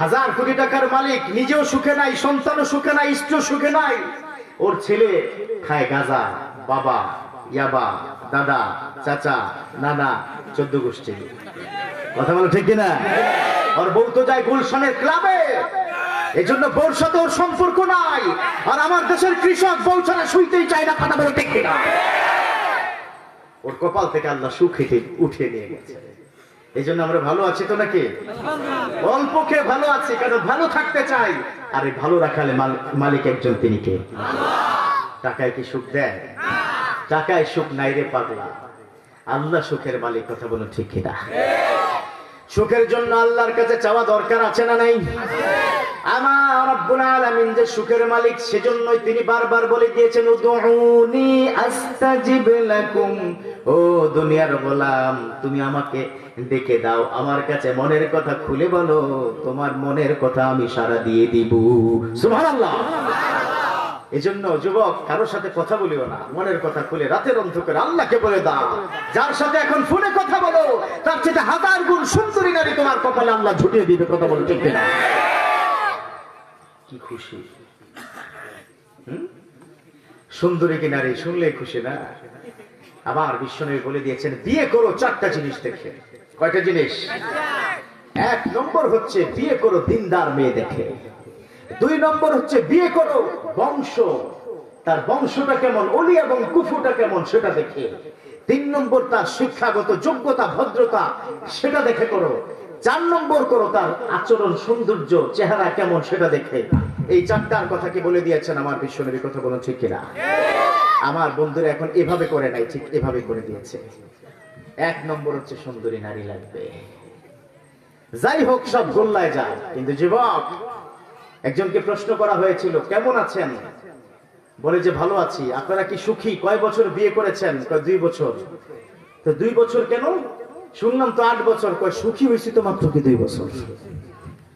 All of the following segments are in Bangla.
হাজার কোটি টাকার মালিক, নিজেও সুখে নাই, সন্তানও সুখে নাই ইষ্ট সুখে নাই। ওর ছেলে খায় গাজা, বাবা, ইয়াবা, দাদা, চাচা, নানা, চোদ্দ গোষ্ঠী। কথা বলো ঠিক কিনা? ওর বউ তো যায় গুলশানের ক্লাবে। এই জন্য বউর সাথে ওর সম্পর্ক নাই। আর আমার দেশের কৃষক বউ ছাড়া শুইতেই চায় না, কথা বলো ঠিক কিনা? ওর কপাল থেকে আল্লাহ সুখ উঠিয়ে নিয়ে গেছে। এই জন্য আমরা ভালো আছি তো নাকি? অল্প খেয়ে ভালো আছি কারণ ভালো থাকতে চাই? আর এই ভালো রাখালে মাল- মালিক একজন, তিনি কে? টাকায় কি সুখ দেয়? টাকায় সুখ নাই রে পাগলা। আল্লাহ সুখের মালিক, কথা বলুন ঠিক কিনা? সুখের জন্য আল্লাহর কাছে চাওয়া দরকার আছে না নাই? আমার রব্বুল আলামিন যে সুখের মালিক, সেজন্যই তিনি বারবার বলে দিয়েছেন, উদউনি আস্তাজিব লাকুম। ও দুনিয়ার গোলাম, তুমি আমাকে ডেকে দাও। আমার কাছে মনের কথা খুলে বলো, তোমার মনের কথা আমি সারা দিয়ে দিব। সুবহানাল্লাহ। এজন্য যুবক, কারোর সাথে কথা বলিও না। মনের কথা খুলে রাতের অন্ধকারে আল্লাহকে বলে দাও। যার সাথে এখন ফোনে কথা বলো, তার চেয়ে হাজার গুণ সুন্দরী নারী তোমার কপালে আল্লাহ ঝুটিয়ে দিবে, কথা বলো ঠিক না কি খুশি? সুন্দরী কি নারী? শুনলে খুশি না? আবার বিশ্বনবী বলে দিয়েছেন, বিয়ে করো চারটা জিনিস দেখে। কয়টা জিনিস? এক নম্বর হচ্ছে বিয়ে করো দিনদার মেয়ে দেখে। দুই নম্বর হচ্ছে বিয়ে করো বংশ। তার বংশটা কেমন, অলি এবং কুফুটা কেমন সেটা দেখে। তিন নম্বর তার শিক্ষাগত যোগ্যতা, ভদ্রতা সেটা দেখে করো। চার নম্বর করো তার আচরণ, সৌন্দর্য, চেহারা কেমন সেটা দেখে। এই চারটার কথা কি বলে দিয়েছেন আমার বিশ্বনবী, কথা বলুন ঠিক কিনা? আমার বন্ধুরা এখন এভাবে করে নাই ঠিক এভাবে করে দিয়েছে। এক নম্বর হচ্ছে সুন্দরী নারী লাগবে। যাই হোক সব গোল্লায় যায় কিন্তু যুবক একজনকে প্রশ্ন করা হয়েছিল কেমন আছেন? বলে যে ভালো আছি। আপনারা কি সুখী? কয় বছর বিয়ে করেছেন? কয় দুই বছর। তো দুই বছর কেন? শুনলাম তো আট বছর। কয় সুখী হয়েছি তো মাত্র কি দুই বছর?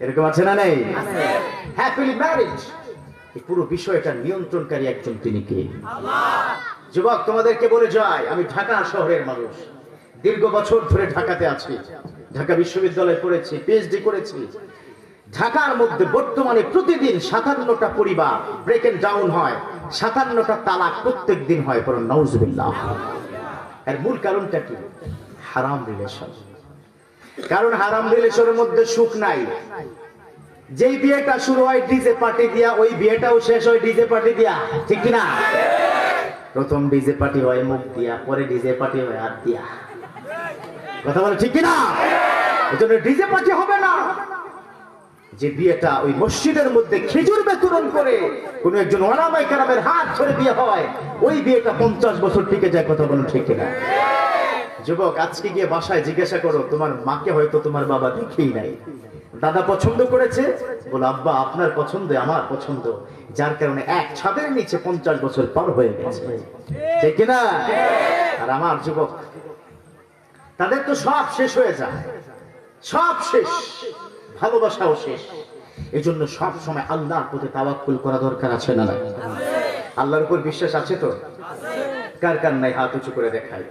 এরকম আছে না নেই? হ্যাপিলি ম্যারেজ পুরো বিষয়টা নিয়ন্ত্রণকারী একজন তিনি কে? যুবক, তোমাদেরকে বলে যায় আমি ঢাকা শহরের মানুষ। দীর্ঘ বছর ধরে ঢাকাতে আছি। ঢাকা বিশ্ববিদ্যালয়ে পড়েছি পিএইচডি করেছি। ঢাকার মধ্যে বর্তমানে প্রতিদিন সাতান্নটা পরিবার ব্রেক এন্ড ডাউন হয়। সাতান্নটা তালাক প্রত্যেক দিন হয় পর নওজবিল্লাহ এর মূল কারণটা কি? হারাম রিলেশন কারণ হারাম রিলেশনের মধ্যে সুখ নাই। যেই বিয়েটা শুরু হয় ডিজে পার্টি দিয়া, ওই বিয়েটাও শেষ হয় ডিজে পার্টি দিয়া, ঠিক না প্রথম ডিজে পার্টি হয় মুখ দিয়া, পরে ডিজে পার্টি হয় হাত দিয়া। কথা বলে ঠিক না এজন্য ডিজে পার্টি হবে না। যে বিয়েটা ওই মসজিদের মধ্যে খেজুর বেতরণ করে কোন একজন ওলামাই কারামের হাত ধরে বিয়ে হয়, ওই বিয়েটা পঞ্চাশ বছর টিকে যায়, কথা বলুন ঠিক কিনা? যুবক, আজকে গিয়ে বাসায় জিজ্ঞাসা করো, তোমার মাকে হয়তো তোমার বাবা দেখেই নাই। দাদা পছন্দ করেছে? বলো, আব্বা, আপনার পছন্দ, আমার পছন্দ। যার কারণে এক ছাদের নিচে পঞ্চাশ বছর পার হয়ে গেছে। ঠিক কিনা? আর আমার যুবক, তাদের তো সব শেষ হয়ে যায়। সব শেষ। ভালোবাসাও শেষ। এই জন্য সব সময় আল্লাহর প্রতি তাওয়াক্কুল করা দরকার আছে না না আল্লাহর উপর বিশ্বাস আছে তো? কার কার নাই হাত উঁচু করে দেখায়?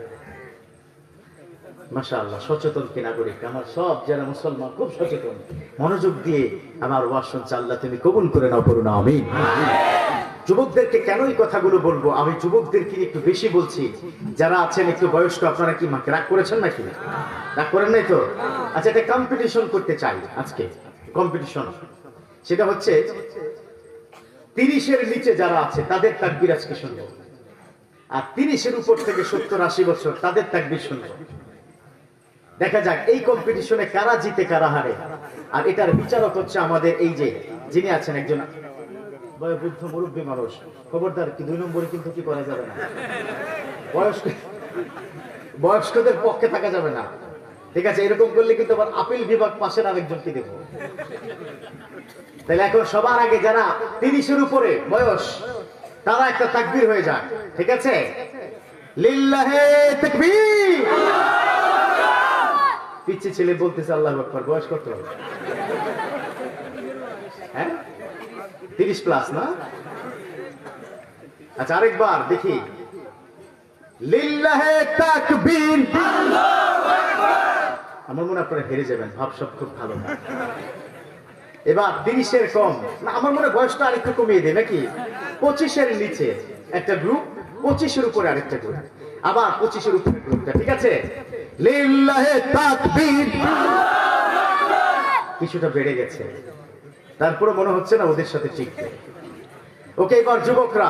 মাসা আল্লাহ সচেতন কি নাগরিক? আমার সব যারা মুসলমান খুব সচেতন। মনোযোগ দিয়ে আমার ওয়াজ শুনছে, আল্লাহ তুমি কবুল করে নাও করুন আমি যুবকদেরকে কেন এই কথাগুলো বলব? আমি যুবকদেরকে একটু বেশি বলছি। যারা আছেন একটু বয়স্ক, আপনারা কি মাকে রাগ করেছেন নাকি? রাগ করেন নাই তো? আচ্ছা এটা কম্পিটিশন করতে চাই আজকে। কম্পিটিশন সেটা হচ্ছে, তিরিশের নিচে যারা আছে, তাদের তাকবির আজকে শুনব। আর তিরিশের উপর থেকে সত্তর আশি বছর, তাদের তাকবির শুনব। দেখা যাক, এই কম্পিটিশনে কারা জিতে, কারা হারে। আর এটার বিচারক হচ্ছে আমাদের এই যে, যিনি আছেন একজন বয়োবৃদ্ধ মুরব্বী মানুষ। খবরদার কি দুই নম্বরে কিন্তু কি করা যাবে না? বয়স্ক বয়স্কদের পক্ষে থাকা যাবে না। ঠিক আছে, এরকম করলে কিন্তু আবার আপিল বিভাগ পাশের আরেকজনকে দেব। তাহলে এখন সবার আগে যারা তিরিশের উপরে বয়স, তারা একটা তাকবির হয়ে যায় ঠিক আছে? লিল্লাহে তাকবীর! পিচ্ছি ছেলে বলতেছে, আল্লাহ আকবার। বয়স কত? হ্যাঁ? তিরিশ প্লাস না? আচ্ছা আরেকবার দেখি। আমার মনে আপনারা হেরে যাবেন ভাব সব খুব ভালো এবার তিরিশের কম। না, আমার মনে বয়সটা আরেকটু কমিয়ে দেয়, নাকি? পঁচিশের নিচে একটা গ্রুপ পঁচিশের উপরে আরেকটা গ্রুপ আবার পঁচিশের উপরে গ্রুপটা ঠিক আছে? কিছুটা বেড়ে গেছে। তারপরে মনে হচ্ছে না ওদের সাথে টিকতে ওকে, এবার যুবকরা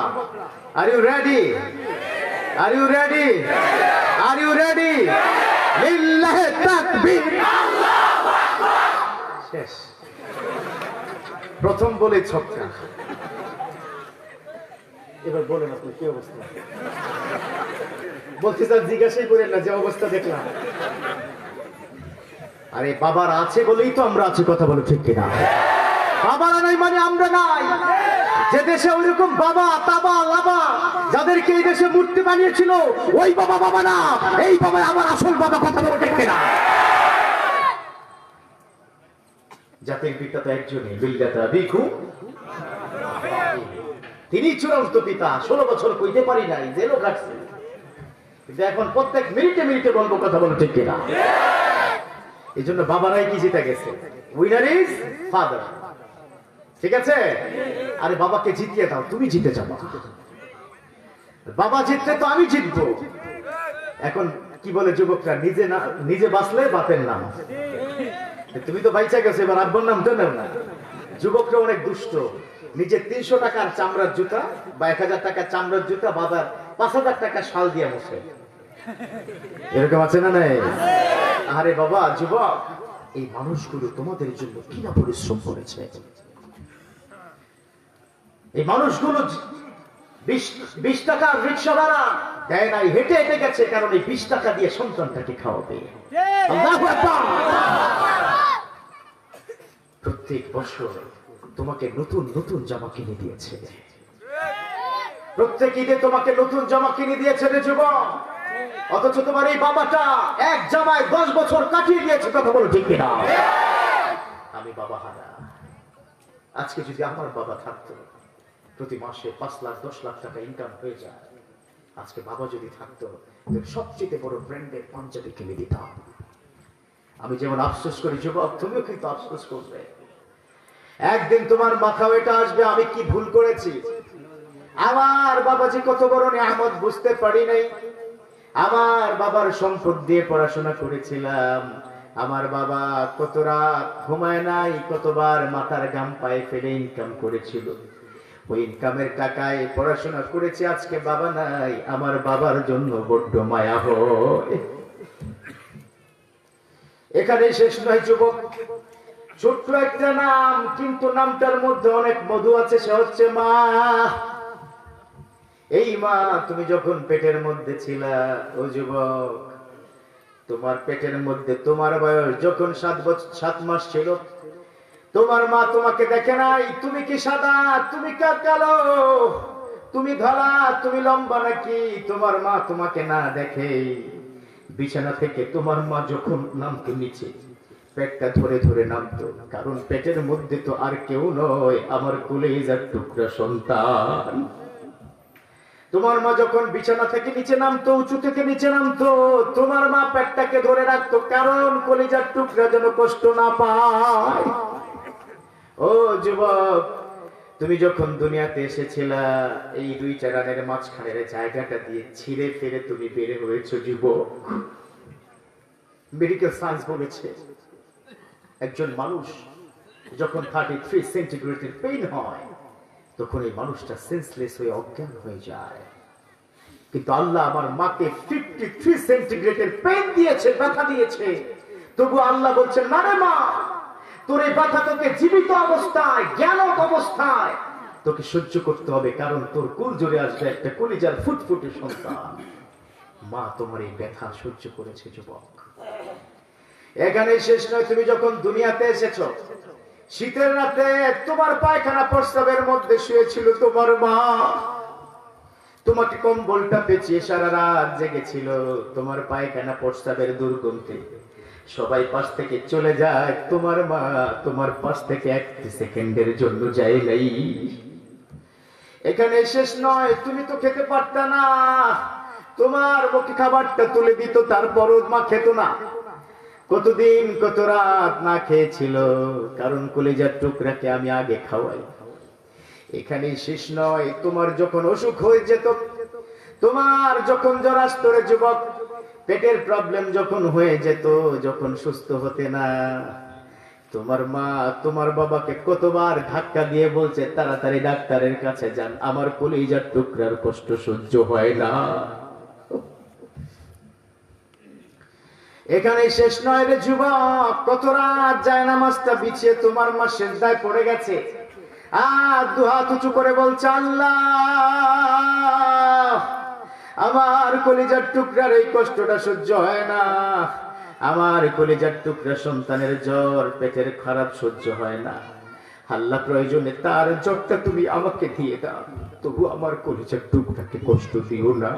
are you ready are you ready are you ready শেষ। প্রথম বলে ছক্কা। এবার বলেন আপনি, কি অবস্থা? বলতে স্যার, জিজ্ঞাসাই করেন না, যে অবস্থা দেখলাম। আরে, বাবার আছে বলেই তো আমরা আছি, কথা বলে ঠিক কিনা? বাবারা নাই মানে আমরা নাই। যে দেশে ওইরকম বাবা, তাবা, লাবা, যাদেরকে এই দেশে মূর্তি বানিয়েছিল, ওই বাবা বাবা না। এই বাবা আমার আসল বাবা, কথা বলে ঠিক কিনা? জাতির পিতা তো একজনই বিলদাতা বিখু তিনি চূড়ান্ত পিতা, ষোলো বছর কইতে পারি নাই, জেলও কাটছে। কিন্তু এখন প্রত্যেক মিনিটে মিনিটে বলব কথা বলে ঠিক কিনা? এই জন্য বাবারাই কি জিতে গেছে? উইনার ইজ ফাদার ঠিক আছে? আরে বাবাকে জিতিয়ে দাও, তুমি জিতে যাব। বাবা জিতলে তো আমি জিতবো। এখন কি বলে যুবকরা, নিজে না, নিজে বাঁচলে বাপের নাম। তুমি তো বাইচা গেছো, এবার আব্বর নাম তো নেও না। যুবকরা অনেক দুষ্ট। নিজে তিনশো টাকার চামড়ার জুতা বা এক হাজার টাকার চামড়ার জুতা বাবার পাঁচ হাজার টাকা শাল দিয়ে বসে এরকম আছে না নাই? আরে বাবা, যুবক, এই মানুষগুলো তোমাদের জন্য কি না পরিশ্রম করেছে। এই মানুষগুলো বিশ টাকার রিক্সা ভাড়া দেয় নাই, হেঁটে হেঁটে গেছে, কারণ এই বিশ টাকা দিয়ে সন্তানটাকে খাওয়াবে। প্রত্যেক বছর তোমাকে নতুন নতুন জামা কিনে দিয়েছে। প্রত্যেক ঈদে তোমাকে নতুন জামা কিনে দিয়েছে রে যুবক। অথচ তোমার এই বাবাটা এক জামায় দশ বছর কাটিয়ে দিয়েছে, কথা বলো ঠিক কিনা? আমি বাবা হারা। আজকে যদি আমার বাবা থাকতো, প্রতি মাসে পাঁচ লাখ, দশ লাখ টাকা ইনকাম হয়ে যায়। আজকে বাবা যদি থাকতো সবচেয়ে বড় ব্র্যান্ডের পাঞ্জাবি কিনে দিতাম। আমি যেমন আফসোস করি, যুবক, তুমিও কিন্তু আফসোস করবে। একদিন তোমার মাথাও এটা আসবে, আমি কি ভুল করেছি? আমার বাবাজি কত বড় নিয়ামত বুঝতে পারি নাই। আমার বাবার সম্পদ দিয়ে পড়াশোনা করেছিলাম। আমার বাবা কত রাত ঘুমায় নাই, কতবার মাথার গাম পায়ে ফেলে ইনকাম করেছিল। ওই ইনকামের টাকায় পড়াশোনা করেছে, আজকে বাবা নাই, আমার বাবার জন্য বড্ড মায়া হয়। এখানে শেষ নয়, যুবক। ছোট্ট একটা নাম, কিন্তু নামটার মধ্যে অনেক মধু আছে, সে হচ্ছে মা। এই মা, তুমি যখন পেটের মধ্যে ছিলা, ও যুবক, তোমার পেটের মধ্যে তোমার বয়স যখন সাত বছর সাত মাস ছিল, তোমার মা তোমাকে দেখে নাই, তুমি কি সাদা, তুমি কা, কালো, তুমি ধরা তুমি লম্বা নাকি? তোমার মা তোমাকে না দেখে বিছানা থেকে তোমার মা যখন নামতো নিচে পেটটা ধরে ধরে নামতো, কারণ পেটের মধ্যে তো আর কেউ নয়, আমার কলেজার টুকরা সন্তান। তোমার মা যখন বিছানা থেকে নিচে নামতো, উঁচু থেকে নিচে নামতো, তোমার মা পেটটাকে ধরে রাখতো, কারণ কলিজার টুকরা যেন কষ্ট না পায়। ও যুবক, তুমি যখন দুনিয়াতে এসেছিলা, এই দুইটা রানের মাঝখানের জায়গাটা দিয়ে ছিঁড়ে ফেরে তুমি বেড়ে হয়েছো, যুবক। মেডিকেল সায়েন্স বলেছে একজন মানুষ যখন থার্টি থ্রি সেন্টিগ্রেডের পেইন হয়, তখন এই মানুষটা সেন্সলেস হয়ে অজ্ঞান হয়ে যায়। কিন্তু আল্লাহ আমার মাকে ফিফটি থ্রি সেন্টিগ্রেডের পেন দিয়েছে, ব্যথা দিয়েছে। তবু আল্লাহ বলছেন, না রে মা, তোর এই ব্যথা তোকে জীবিত অবস্থায়, জ্ঞানত অবস্থায়। তোকে সহ্য করতে হবে, কারণ তোর কুল জোরে আসবে একটা কলিজার ফুটফুটে সন্তান। মা, তোমার এই ব্যথা সহ্য করেছে, যুবক। এখানে শেষ নয়, তুমি যখন দুনিয়াতে এসেছ, শীতের রাতে তোমার পায়খানা প্রস্তাবের মধ্যে শুয়েছিল তোমার মা। তোমাকে কম্বলটা পেঁচিয়ে সারা রাত জেগেছিল তোমার পায়খানা প্রস্তাবের দুর্গন্ধে। সবাই পাশ থেকে চলে যায়, তোমার মা তোমার পাশ থেকে এক সেকেন্ডের জন্য যায় নাই। এখানে শেষ নয়, তুমি তো খেতে পারতা না। তোমার মুখে খাবারটা তুলে দিত, তারপরও মা খেত না। কতদিন কত রাত না খেয়েছিল, কারণ কলেজার টুকরাকে আমি আগে খাওয়াই। এখানে শেষ নয়, তোমার যখন অসুখ হয়ে যেত, তোমার যখন জরাস্তরে যুবক, পেটের প্রবলেম যখন হয়ে যেত, যখন সুস্থ হতে না, তোমার মা তোমার বাবাকে কতবার ধাক্কা দিয়ে বলছে, তাড়াতাড়ি ডাক্তারের কাছে যান, আমার কলিজার টুকরার কষ্ট সহ্য হয় না। এখানে শেষ নয় রে যুবক, কত রাত যায় নামাজটা বিছিয়ে তোমার মা শেষদায় পড়ে গেছে। আর দু হাত উঁচু করে বলছে, আল্লাহ, আমার কলিজার টুকরার এই কষ্টটা সহ্য হয় না। আমার কলিজার টুকরা সন্তানের জ্বর, পেটের খারাপ সহ্য হয় না। আল্লাহ প্রয়োজনে তার জ্বরটা তুমি আমাকে দিয়ে দাও। তবু আমার কলিজার টুকরাকে কষ্ট দিও না।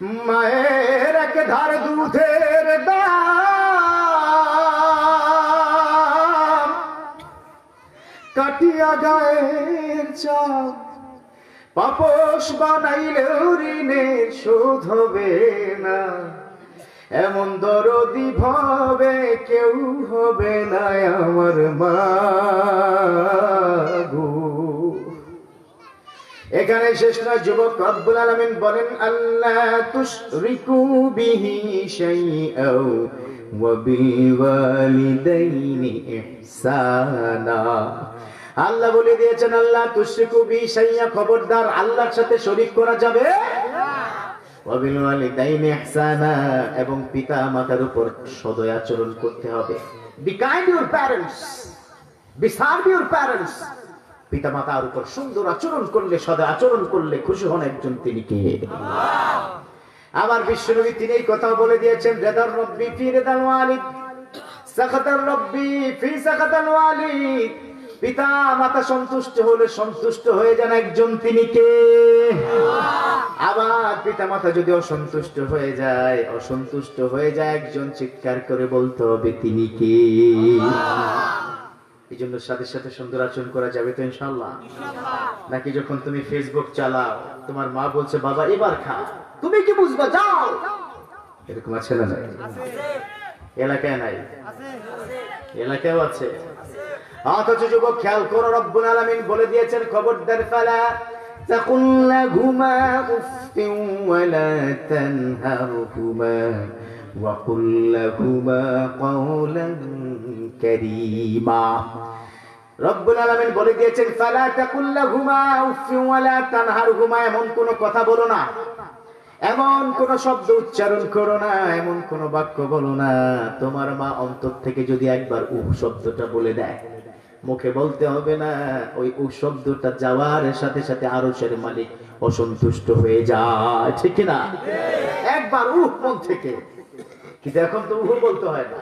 মায়ের এক ধার দুধের দাম। কাটিয়া গায়ের চাপ পাপস বানাইলে ঋণের শোধ হবে না। এমন দরদি ভাবে কেউ হবে না আমার মা এখানে শেষ নয়, যুবক রব্বুল আলামিন বলেন আল্লাহ তুশরিকু বিহি শাইআও ওয়া বিল ওয়ালিদাইনি ইহসানা। আল্লাহ বলে দিয়েছেন আল্লাহ তুশরিকু বিহি খবরদার, আল্লাহর সাথে শরীক করা যাবে? ওয়া ইহসানা, এবং পিতা মাতার উপর সদয় আচরণ করতে হবে। Be kind your parents be serve your parents পিতা মাতার উপর সুন্দর আচরণ করলে, সদা আচরণ করলে খুশি হন একজন তিনি কে? আমার বিশ্বনবী তিনি এই কথা বলে দিয়েছেন, রেদার রব্বি ফি রেদাল ওয়ালিদ সাখাতার রব্বি ফি সাখাতান ওয়ালিদ। পিতা মাতা সন্তুষ্ট হলে সন্তুষ্ট হয়ে যান একজন তিনি কে? আবার পিতা মাতা যদি অসন্তুষ্ট হয়ে যায়, অসন্তুষ্ট হয়ে যায় একজন চিৎকার করে বলতে হবে তিনি কে? এই জন্য সাথে সাথে সুন্দর আচরণ করা যাবে তো ইনশাল্লাহ নাকি যখন তুমি ফেসবুক চালাও তোমার মা বলছে বাবা এবার খা তুমি কি বুঝবা যাও এরকম আছে না নাই এলাকায় নাই এলাকায়ও আছে অথচ যুবক খেয়াল করো রব্বুল আলামিন বলে দিয়েছেন খবরদার ফালা تقل لهما أف ولا تنهرهما وقل لهما قولا كريما রব্বুল আলামিন বলে দিয়েছেন ফালা তাকুল্লাহুমা উফি ওয়ালা তানহারহুমা এমন কোন কথা বলো না এমন কোন শব্দ উচ্চারণ করো না এমন কোন বাক্য বলো না তোমার মা অন্তর থেকে যদি একবার উহ শব্দটা বলে দেয় মুখে বলতে হবে না ওই উহ শব্দটা যাওয়ার সাথে সাথে আরশের মালিক অসন্তুষ্ট হয়ে যায় ঠিক কি না একবার উহ মন থেকে কিন্তু এখন তো উহ বলতে হয় না।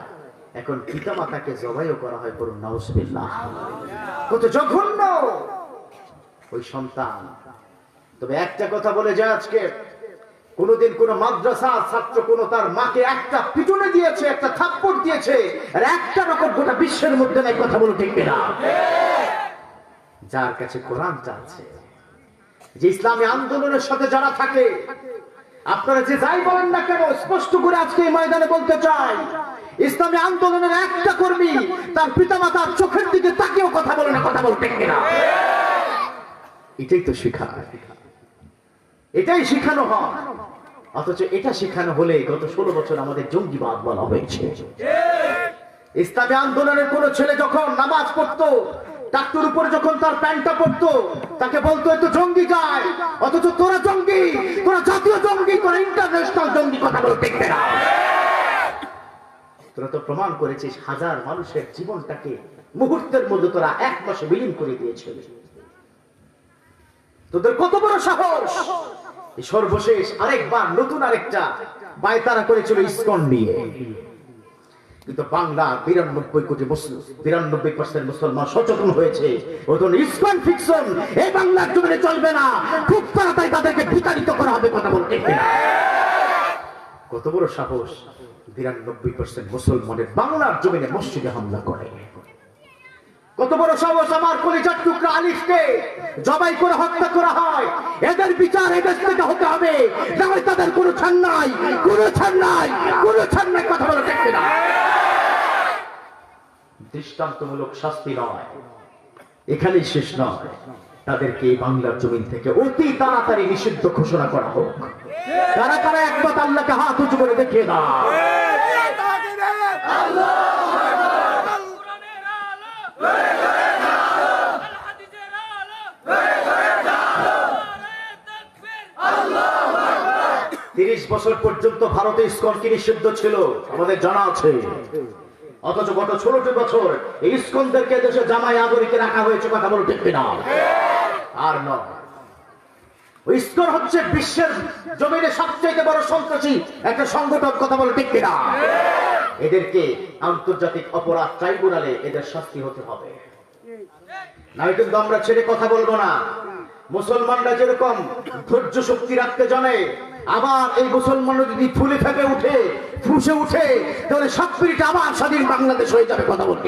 এখন পিতা মাতাকে জবাইও করা হয় করুন কত জঘন্য ওই সন্তান। তবে একটা কথা বলে যায় আজকে, কোনদিন কোন মাদ্রাসা ছাত্র কোন তার মাকে একটা পিটুনে দিয়েছে, একটা থাপ্পড় দিয়েছে, আর একটা রকম গোটা বিশ্বের মধ্যে নাই কথা বলে ঠিক না যার কাছে কোরআন আছে, যে ইসলামী আন্দোলনের সাথে যারা থাকে আপনারা যে যাই বলেন না কেন, স্পষ্ট করে আজকে এই ময়দানে বলতে চাই, ইসলামী আন্দোলনের একটা কর্মী তার পিতামাতার চোখের দিকে তাকেও কথা বলে না, কথা বলতে কিনা? এটাই তো শিখা এটাই শিখানো হয়। অথচ এটা শিখানো হলে গত ষোলো বছর আমাদের জঙ্গিবাদ বলা হয়েছে। ইসলামী আন্দোলনের কোন ছেলে যখন নামাজ পড়তো ডাক্তার উপরে যখন তার প্যান্টটা পড়তো তাকে বলতো এত জঙ্গি যায় অথচ তোরা জঙ্গি, তোরা জাতীয় জঙ্গি, তোরা ইন্টারন্যাশনাল জঙ্গি কথা বলতে না। তোরা তো প্রমাণ করেছিস, হাজার মানুষের জীবনটাকে মুহূর্তের মধ্যে তোরা এক মাসে বিলীন করে দিয়েছিল। তোদের কত বড় সাহস! সর্বশেষ আরেকবার নতুন আরেকটা বায়তারা করেছিল ইসকন নিয়ে। কিন্তু বাংলা বিরানব্বই কোটি মুসলিম, বিরানব্বই পার্সেন্ট মুসলমান সচেতন হয়েছে। ফিকশন, এই বাংলার জমিনে চলবে না। খুব তাড়াতাড়ি তাদেরকে বিতাড়িত করা হবে কথা বলতে। কত বড় সাহস, বিরানব্বই পার্সেন্ট মুসলমানের বাংলার জমিনে মসজিদে হামলা করে। কত বড় সাহস আমার কলিজার টুকরা আলিফকে জবাই করে হত্যা করা হয়। এদের বিচার এদের থেকে হতে হবে। তাদের কোনো ছাড় নাই, কোনো ছাড় নাই, কোনো ছাড় নাই, কথা বলে দেখতে না। দৃষ্টান্তমূলক শাস্তি নয়। এখানেই শেষ নয়। তাদেরকে এই বাংলার জমিন থেকে অতি তাড়াতাড়ি নিষিদ্ধ ঘোষণা করা হোক। কারা কারা একমত আল্লাহকে হাত উঁচু করে দেখিয়ে দাও। তিরিশ বছর পর্যন্ত ভারতে ইস্কনকে নিষিদ্ধ ছিল। আমাদের জানা আছে। অথচ গত ষোলোটি বছর এই ইস্কনদেরকে দেশে জামাই আগরিকে রাখা হয়েছে কথা বলো ঠিক না আর নয়। হচ্ছে বিশ্বের জমিনে সবচেয়ে বড় সন্ত্রাসী, একটা সংগঠন কথা বলে ঠিক না এদেরকে আন্তর্জাতিক অপরাধ ট্রাইব্যুনালে এদের শাস্তি হতে হবে। নয় কিন্তু আমরা ছেড়ে কথা বলব না। মুসলমানরা যেরকম ধৈর্য শক্তি রাখতে জানে আবার এই মুসলমানরা যদি ফুলে ফেপে উঠে, ফুসে উঠে, তাহলে সব আবার স্বাধীন বাংলাদেশ হয়ে যাবে কথা বলতে